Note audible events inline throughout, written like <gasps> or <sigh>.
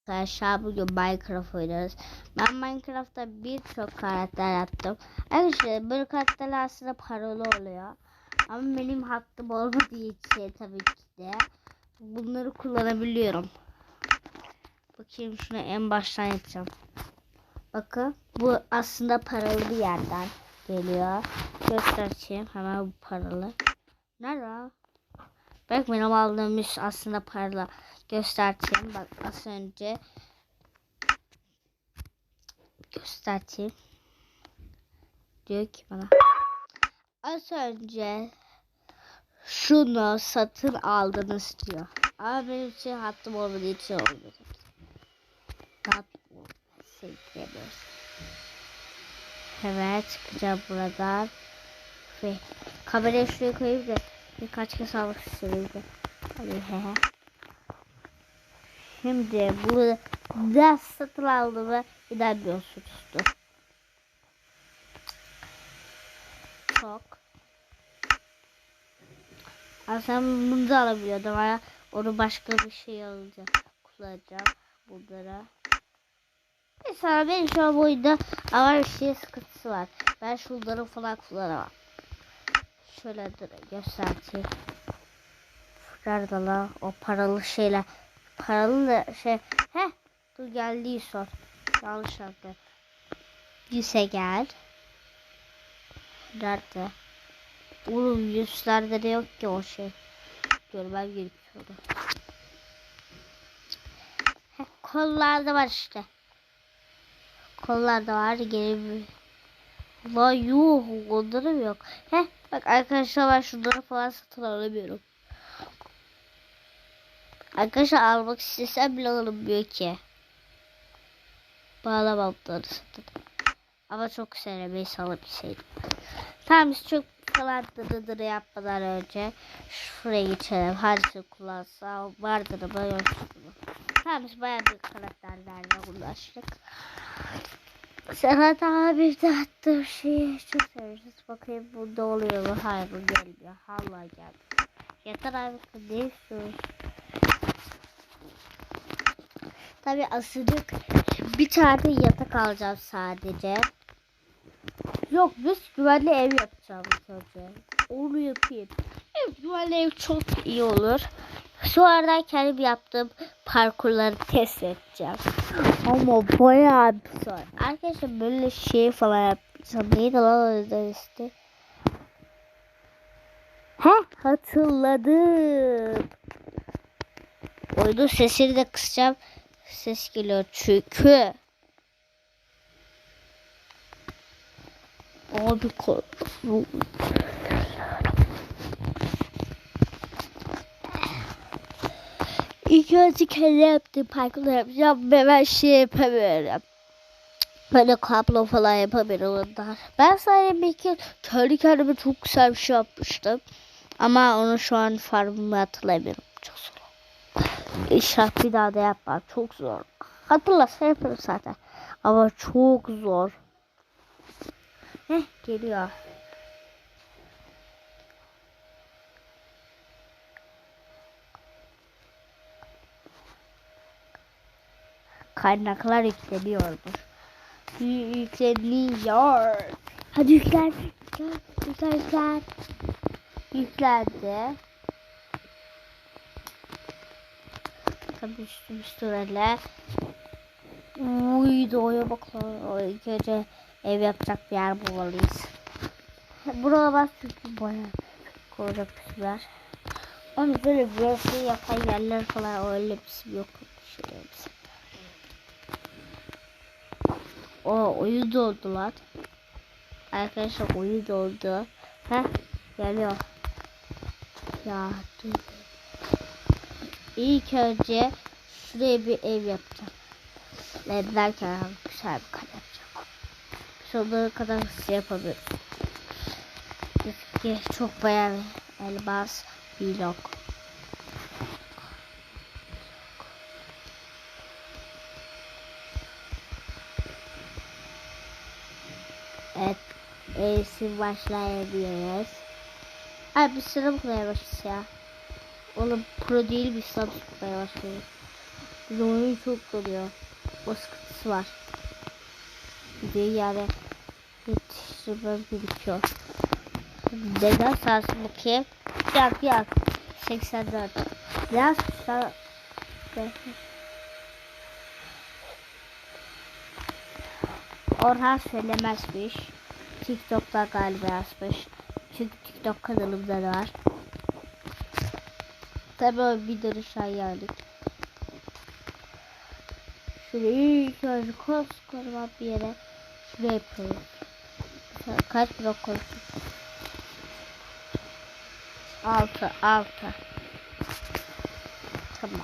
Arkadaşlar bugün Minecraft oynarız. Ben Minecraft'ta birçok karakter yaptım. Arkadaşlar böyle karakterler aslında paralı oluyor. Ama benim hakkım olmadığı için tabii ki de bunları kullanabiliyorum. Bakayım şunu en baştan yapacağım. Bakın bu aslında paralı bir yerden geliyor. Göstereyim hemen bu paralı. Nerede? Bak benim aldığım aslında paralı. Göstereyim. Bak az önce göstereyim. Diyor ki bana. Az önce şunu satın aldınız diyor. Ama benim için hattım olmadığı için olmadı. Hattım seçemiyoruz. Evet çıkacağım buradan. Ve kamerayı şuraya koyayım da birkaç kez almak istiyorum. Hadi he he. Şimdi bu ders satın aldığımı inanmıyorsunuzdur. Çok. Aslında bunu da alabiliyordum ama onu başka bir şey alacağım. Kullanacağım bunlara. Mesela benim şu an bu oyunda ama bir şey sıkıntısı var. Ben şunları falan kullanamam. Şöyle göstereyim. Nerede lan o paralı şeyler. Paralı da şey. He dur geldi sor. Yanlış yaptım. Yüze gel. Nerede? Oğlum yüzlerde de yok ki o şey. Görmem gerekiyordu. Kollarda var işte. Kollarda var. Geri La yuh onları mı yok? Heh bak arkadaşlar ben şunları falan satın alamıyorum. Arkadaşlar almak istesem bile alınmıyor ki. Bağlamamları satın. Ama çok sevmeyi salabilseydim. Tamam biz çok falan dıdıdırı yapmadan önce şuraya geçelim. Hangisini kullansa vardır ama yok. Tamam biz bayağı bir karakterlerle ulaştık. Serhat abi de attığım şeyi çok seviyoruz. Bakayım bunda oluyor mu? Hayır bu gelmiyor. Hala geldi. Yeter abi ne istiyorsun? Tabi asılık bir tane yatak alacağım sadece. Yok biz güvenli ev yapacağım önce. Onu yapayım. Evet, güvenli ev çok iyi olur. Sonradan kendim yaptığım parkurları test edeceğim. Ama bayağı bir zor. Arkadaşlar böyle şey falan yapacağım. Neydi lan o işte. He hatırladım. Oyunun sesini de kısacağım. Ses geliyor çünkü. Abi korktum. İlk önce kendi yaptığım parkurları yapacağım ve ben şey yapamıyorum. Böyle kablo falan yapamıyorum onlar. Ben sadece bir kez kendi kendime çok güzel bir şey yapmıştım. Ama onu şu an farmımı hatırlamıyorum. Çok zor. İnşallah bir daha da yapmam. Çok zor. Hatırlarsa yaparım zaten. Ama çok zor. Heh geliyor. Kaynaklar yükleniyormuş. Yükleniyor. Hadi yüklen. Yüklen. Yüklen. Yüklen. Yüklendi. Tabii üstüm üstüne. Uy doğuya bakalım. İlk önce ev yapacak bir yer bulmalıyız. Buralar çünkü bayağı koyacak bir yer. Ama böyle bir şey yapan yerler falan öyle bir şey yok. Şey. O oyun doldu lan. Arkadaşlar oyun doldu. Heh geliyor. Ya dur. İlk önce şuraya bir ev yapacağım. Ne derken güzel bir kale yapacağım. Sonuna kadar hızlı yapabiliriz. Eski çok bayağı elbas vlog. Evet. Eğitim başlayabiliriz. Abi bir sıra koyar başız ya? Oğlum pro değil bir koyar başlıyoruz? Bir de oyun çok doluyor. O sıkıntısı var. Bir de yani yetiştirmem gerekiyor. Neden sarsın bakayım? Yak yak. 84. Biraz sa Orhan söylemezmiş. TikTok'ta galiba yazmış. Çünkü TikTok kanalımda da var. Tabi bir dönüş ayarladık. Şurayı ilk önce koskocaman bir yere şuraya yapıyoruz. Kaç blok koyduk? 6 6 Tamam.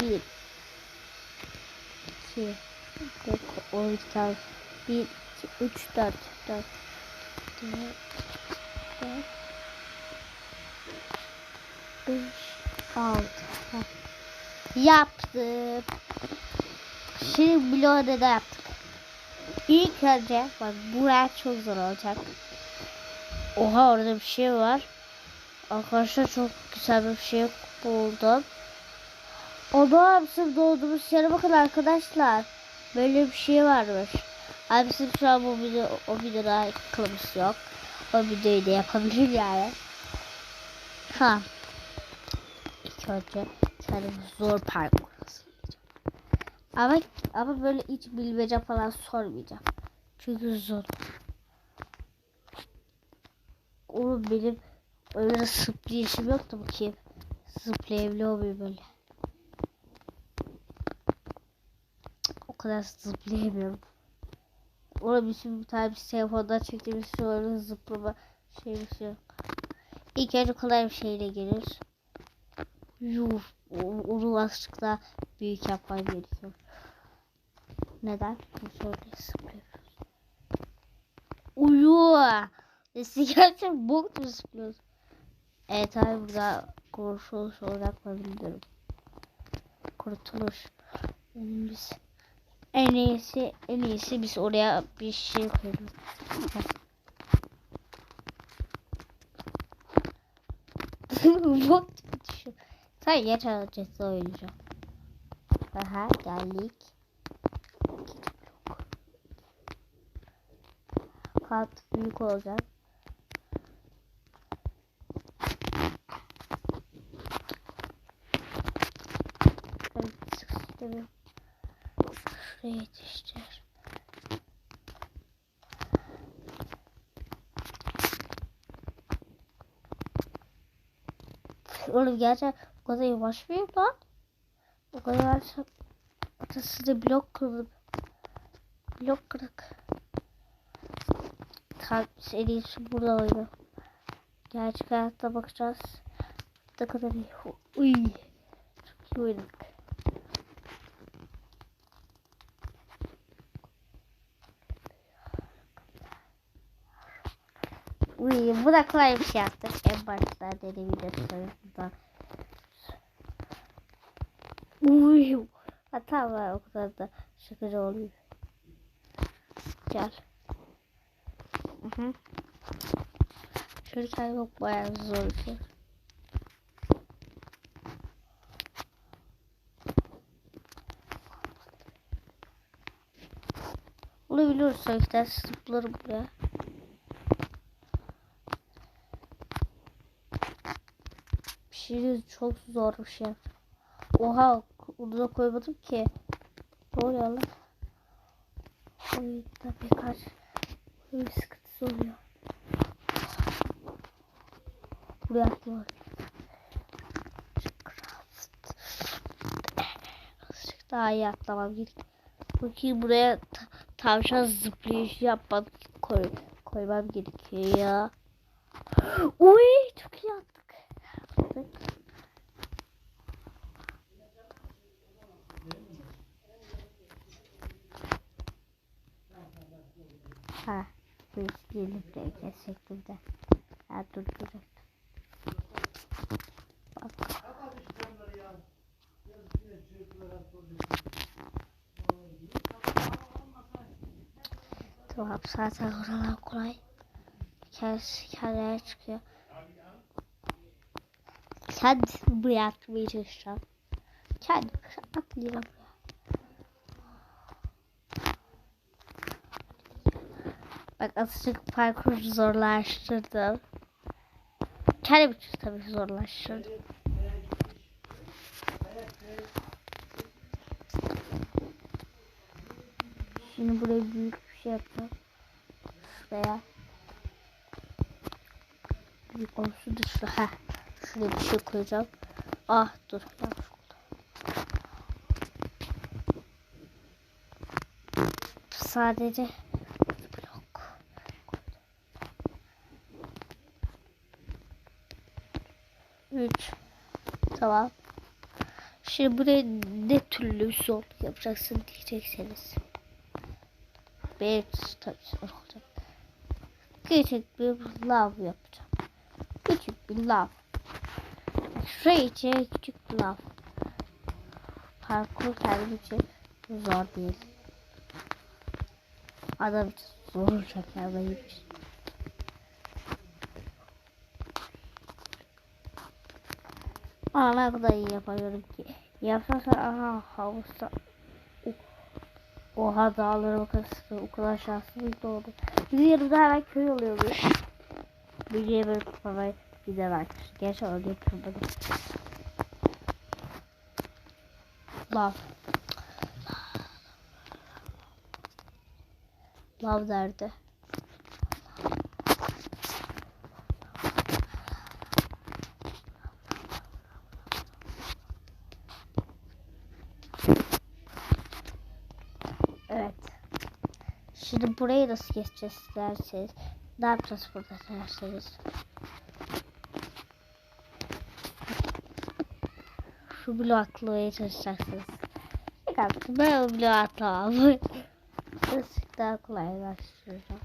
1 2 12 tane 1 2 3 4 4 4 4 Heh. Yaptım. Şimdi bloğu da yaptık. İlk önce bak buraya çok zor olacak. Oha orada bir şey var. Arkadaşlar çok güzel bir şey buldum. Oda bizim doğduğumuz yere bakın arkadaşlar. Böyle bir şey varmış. Abi şu an bu video, o videoda kılımız yok. O videoyu da yapabilir yani. Ha. Önce kendim zor parkur. Ama ama böyle hiç bilmece falan sormayacağım. Çünkü zor. Oğlum benim öyle zıplayışım yoktu bakayım. Zıplayabiliyor muyum böyle? O kadar zıplayamıyorum. Oğlum bizim bir tane bir telefonda çektiğimiz sonra zıplama şey bir şey yok. İlk önce kolay bir şeyle gelir. Yuh, azıcık daha büyük yapman gerekiyor. Neden? Şöyle zıplıyoruz. Uyu. Sesi gerçekten bok mu zıplıyoruz? Evet abi burada kurtuluş olarak bilmiyorum. Kurtuluş. Yani biz en iyisi en iyisi biz oraya bir şey koyalım. <laughs> Bok yer alacağız oynayacağım. Aha geldik. Kat büyük olacak. Şuraya yetiştir. Oğlum gerçekten kadar yavaş mıyım lan? O kadar. Ortasında blok kırdım. Blok kırık. Tamam en iyisi burada oyunu. Gerçek hayatta bakacağız. Ne kadar iyi. Uy. Çok iyi oynadık. Uy, bu da kolay bir şey yaptık. En başta dediğim videoda. Uy. Hata var o kadar da şakacı oluyor. Gel. Hı hı. Şurada yok bayağı zor bir şey. Olabiliyorsa işte zıplarım buraya. Bir şey çok zor bir şey. Oha da koymadım ki. Ne oluyor lan? Oyunda birkaç bir sıkıntısı oluyor. Buraya atlıyorum. Azıcık daha iyi atlamam gerek. Bakayım buraya tavşan zıplayışı yapmam koy, koymam gerekiyor ya. <gasps> Uy çok iyi attık. Ha, biz gelip de kesecektim de. Ha durduracaktım. Bak. Tamam zaten oralar kolay. Kendisi kendine çıkıyor. Sen buraya atmaya çalışacaksın. Kendi atlayalım. Bak azıcık parkur zorlaştırdım. Kendim için tabii zorlaştırdım. Şimdi buraya büyük bir şey yapacağım. Şuraya. Büyük olsun şuraya. Heh. Şuraya bir şey koyacağım. Ah dur. Yanlış. Sadece blok. Üç. Tamam. Şimdi buraya ne türlü zor yapacaksın diyecekseniz. Bir tabii olacak. Küçük bir lav yapacağım. Küçük bir lav. Şuraya içeri küçük bir lav. Parkur kendim için zor değil. Adam için zor olacak ya benim için. Aa ne kadar iyi yapıyorum ki. Yapsam aha havuzda. Oha dağlara bakarsın o kadar şanslıyım doğdu. Bir yarımda hemen köy. Bir yemek kupamayı gider arkadaşlar. Gerçi öyle yapıyorum. Lav. Lav nerede? Evet. Şimdi burayı nasıl geçeceğiz derseniz. Ne yapacağız burada derseniz. Şu bloğu atlamaya çalışacaksınız. Bakın ben o bloğu atlamam. Birazcık daha kolaylaştıracağım.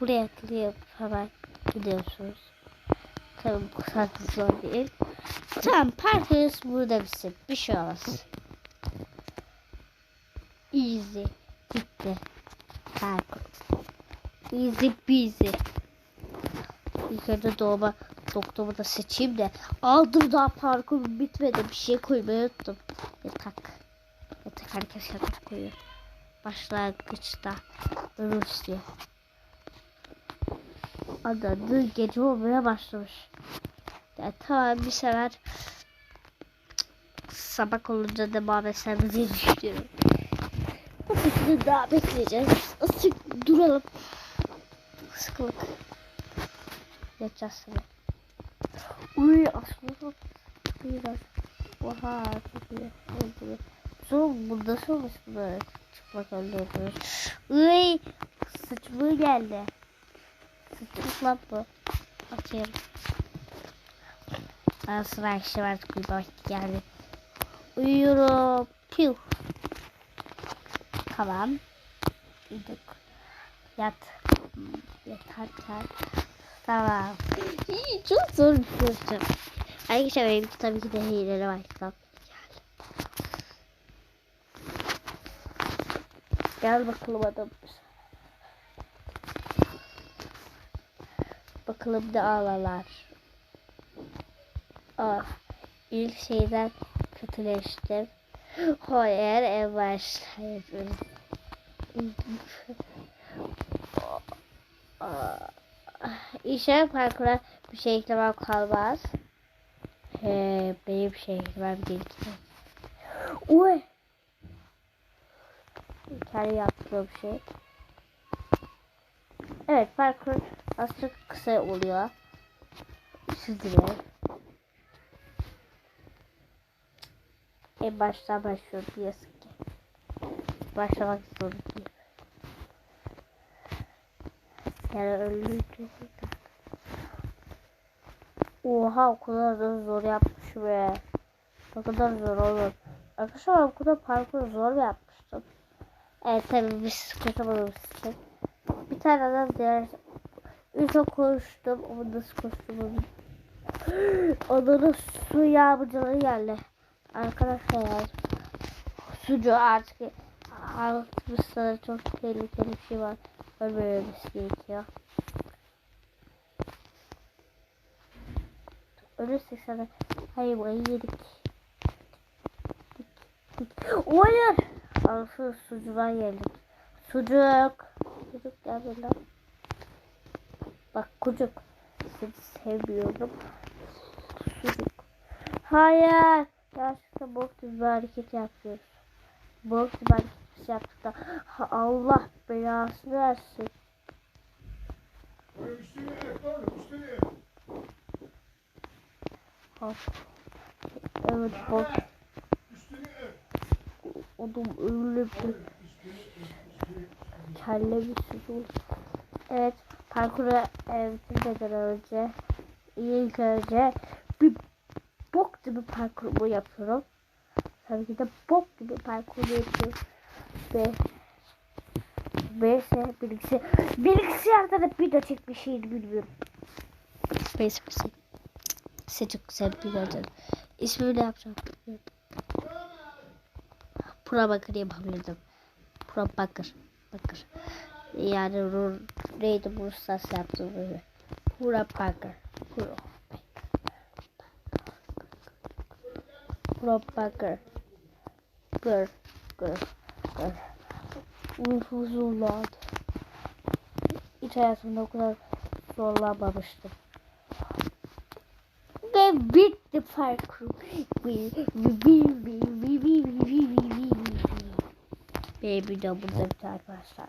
Buraya atlayıp hemen gidiyorsunuz. Tabii bu kadar zor değil. Tamam parkınız burada bitsin. Bir şey olmaz. Easy. Bitti. Parkur. Easy peasy. İlk önce doğma doktorumu da seçeyim de. Aldım daha parkur bitmedi. Bir şey koymayı unuttum. Yatak. Yatak herkes yatak koyuyor. Başlangıçta. Rus diye. Adı gece olmaya başlamış. Ya tamam bir sefer sabah olunca devam etsem diye düşünüyorum. Bu şekilde daha bekleyeceğiz. Azıcık duralım. Sıkılık. Geçeceğiz şimdi. Uy aslında biraz. Oha çok iyi. İyi. Son burada sormuş böyle çıplak elde yapıyoruz. Uy sıçmıyor geldi. Sıçmış lan bu. Açayım. Ara sıra akşam artık uyumak geldi. Uyuyorum. Piu. Tamam. Uyuduk. Yat. Hmm, Yatarken. Tamam. İyi, <laughs> çok zor bir şey. Arkadaşlar benim tabii ki de hileli var. Kitap. Gel bakalım adam. Bakalım ne ağlalar. Ah, ilk şeyden kötüleştim. Hayır, en başlayalım. İnşallah parkura bir şey eklemem kalmaz. He, benim bir şey eklemem gerekiyor. Uy! Kendi yaptığım şey. Evet parkur aslında kısa oluyor. Süzülüyor. En baştan başlıyor diyorsun ki. Başlamak zorundayım. Yani öldürdüm. Oha o kadar da zor yapmış be. O kadar zor olur. Arkadaşlar o kadar parkur zor yapmıştım. Evet tabii biz koşamadığımız için. Bir tane adam diğer Üçe koştum. Ama nasıl koştum <gasps> Onun su yağmurcuları geldi. Arkadaşlar sucu artık altmışlarda çok tehlikeli bir şey var. Ölmememiz gerekiyor. Ölürsek sana Hayır yedik. Hayır. Alsı sucuğa geldik. Sucuk. Sucuk gel böyle. Bak kucuk. Seni sevmiyorum. Sucuk. Hayır. Gerçekten bok gibi bir hareket yapıyoruz. Bok gibi hareket yaptık da ha, Allah belasını versin. Evet ek. Odum öyle bir kelle bir sucuk. Evet parkuru e, bitirmeden önce ilk önce gibi parkurumu yapıyorum. Tabii de bok gibi parkur yapıyorum. Ve Neyse bilgisayar, bilgisayarda da video çekmişim bilmiyorum. Space misin? Size çok güzel bir video. İsmini ne yapacağım. Pro Bakır yapabilirdim. Pro Bakır. Bakır. Yani neydi bu sas yaptığım böyle. Pro Bakır. Pro. Bakır. Gır. Gır. Gır. Uykusuzlardı. Hiç hayatımda o kadar zorlanmamıştım. Ve bitti parkur. Bir de burada bir arkadaşlar.